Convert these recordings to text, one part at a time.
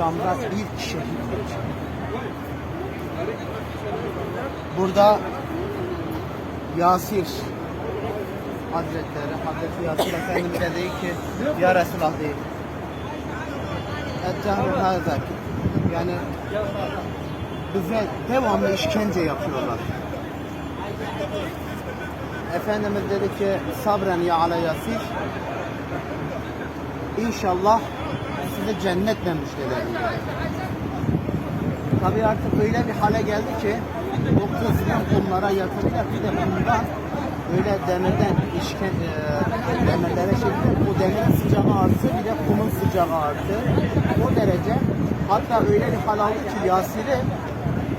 İslam'da ilk şehitlik. Burada Yasir Hazretleri, Hazreti Yasir Efendimiz de değil ki Ya Resulallah değil. Eccahru hazak. Yani bize devamlı işkence yapıyorlar. Efendimiz dedi ki sabren ya ala yasir İnşallah size cennetle müjdelerim. Tabii artık öyle bir hale geldi ki o kızgın kumlara yatırırlar bir de bundan öyle demirden işken, e, demirlere çekti. Bu demirin sıcağı arttı bir de kumun sıcağı arttı. O derece hatta öyle bir hal aldı ki Yasir'i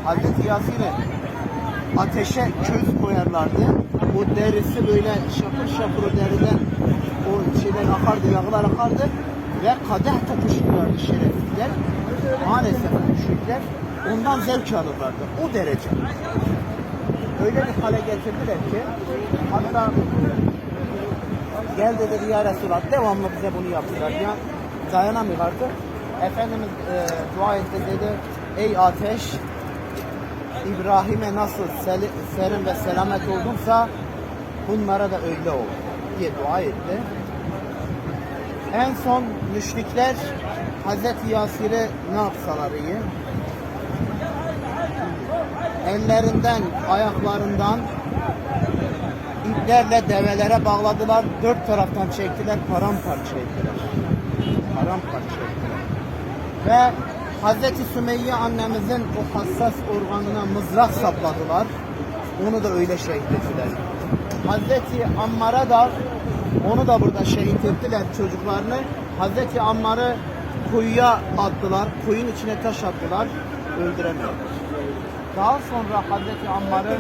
Hazreti Yasir'i ateşe köz koyarlardı. O derisi böyle şapır şapır o deriden o şeyler akardı, yağlar akardı ve kadeh tokuşurlardı şerefsizler. Maalesef müşrikler ondan zevk alırlardı. O derece. Öyle bir hale getirdiler ki hatta gel dedi ya Resulallah devamlı bize bunu yaptılar. Ya dayanamıyor artık. Efendimiz e, dua etti dedi ey ateş İbrahim'e nasıl sel- serin ve selamet oldunsa bunlara da öyle ol diye dua etti. En son müşrikler Hazreti Yasir'e ne yapsalar iyi? Ellerinden, ayaklarından iplerle develere bağladılar. Dört taraftan çektiler, paramparça ettiler. Paramparça ettiler. Ve Hazreti Sümeyye annemizin o hassas organına mızrak sapladılar. Onu da öyle şehit ettiler. Hazreti Ammar'a da onu da burada şehit ettiler çocuklarını. Hazreti Ammar'ı kuyuya attılar. Kuyun içine taş attılar. Öldüremiyorlar. Daha sonra Hazreti Ammar'ı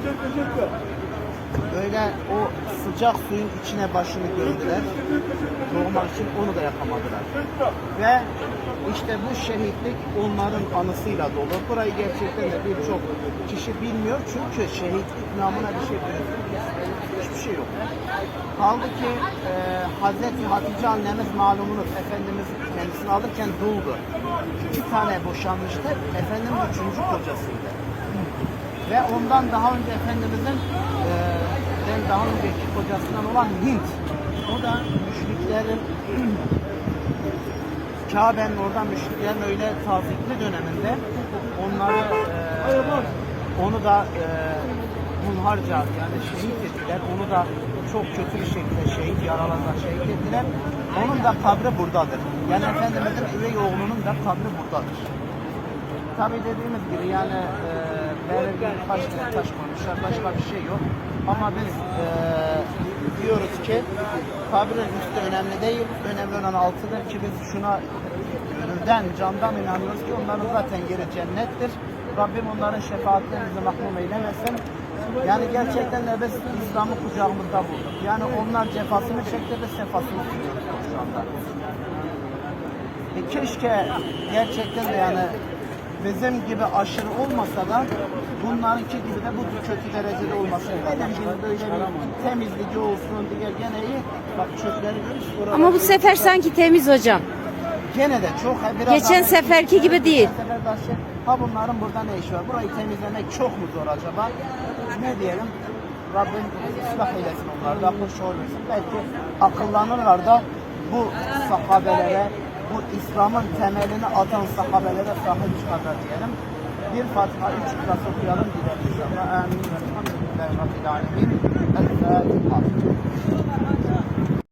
böyle o sıcak suyun içine başını gömdüler. Doğmak için onu da yapamadılar. Ve işte bu şehitlik onların anısıyla dolu. Burayı gerçekten de birçok kişi bilmiyor çünkü şehitlik namına bir şey bilmiyor. Şey yok. Kaldı ki e, Hazreti Hatice annemiz malumunuz Efendimiz kendisini alırken duldu. İki tane boşanmıştı. Efendimiz üçüncü kocasıydı. Ve ondan daha önce Efendimizin e, den daha önceki kocasından olan Hint. O da müşriklerin Kabe'nin oradan müşriklerin öyle tazikli döneminde onları e, onu da e, hunharca yani şehit ettiler. Onu da çok kötü bir şekilde şehit yaraladılar, şehit ettiler. Onun da kabri buradadır. Yani Efendimizin üvey oğlunun da kabri buradadır. Tabi dediğimiz gibi yani e, belirli taş taş koymuşlar, başka bir şey yok. Ama biz e, diyoruz ki kabrin üstü önemli değil, önemli olan altıdır ki biz şuna gönülden, candan inanıyoruz ki onların zaten yeri cennettir. Rabbim onların şefaatine bizi mahrum eylemesin. Yani gerçekten de biz İslam'ı kucağımızda bulduk. Yani onlar cefasını çekti, biz sefasını sürüyoruz şu anda. E keşke gerçekten de yani bizim gibi aşırı olmasa da bunlarınki gibi de bu kötü derecede olmasın. Benim gibi böyle bir temizliği olsun diye gene iyi. Bak çöpleri görüyoruz. Ama bu sefer sanki temiz hocam. Gene de çok biraz Geçen seferki gibi değil. Sefer şey, ha bunların burada ne işi var? Burayı temizlemek çok mu zor acaba? Ne diyelim? Rabbim ıslah eylesin onları da akıl şuur versin. Belki akıllanırlar da bu sahabelere, bu İslam'ın temelini atan sahabelere sahip çıkarlar diyelim. Bir Fatiha, üç İhlas okuyalım gidelim inşallah. Amin. Elhamdülillahi Rabbil Alemin.